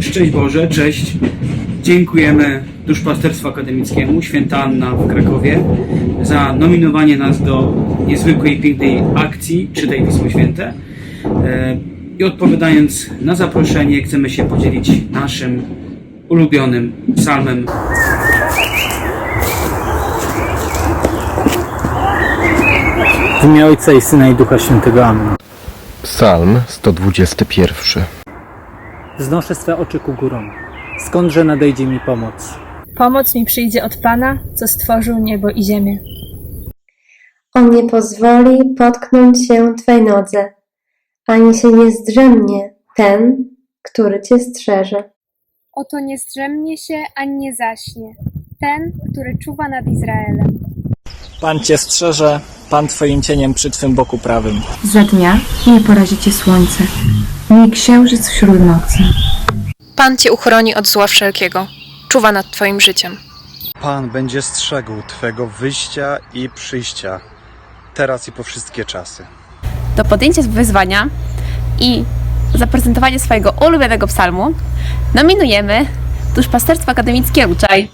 Szczęść Boże, cześć. Dziękujemy Duszpasterstwu Akademickiemu Święta Anna w Krakowie za nominowanie nas do niezwykłej, pięknej akcji Czytaj Pismo Święte. E, I odpowiadając na zaproszenie, chcemy się podzielić naszym ulubionym psalmem W imię Ojca i Syna i Ducha Świętego. Amen. Psalm 121. Wznoszę swe oczy ku górom. Skądże nadejdzie mi pomoc? Pomoc mi przyjdzie od Pana, co stworzył niebo i ziemię. On nie pozwoli potknąć się Twej nodze, ani się nie zdrzemnie ten, który Cię strzeże. Oto nie zdrzemnie się ani nie zaśnie ten, który czuwa nad Izraelem. Pan cię strzeże, Pan twoim cieniem przy twym boku prawym. Za dnia nie porazi cię słońce, ni księżyc wśród nocy. Pan cię uchroni od zła wszelkiego. Czuwa nad twoim życiem. Pan będzie strzegł Twego wyjścia i przyjścia, teraz i po wszystkie czasy. do podjęcia wyzwania i zaprezentowania swojego ulubionego psalmu nominujemy Duszpasterstwo Akademickie Ruczaj.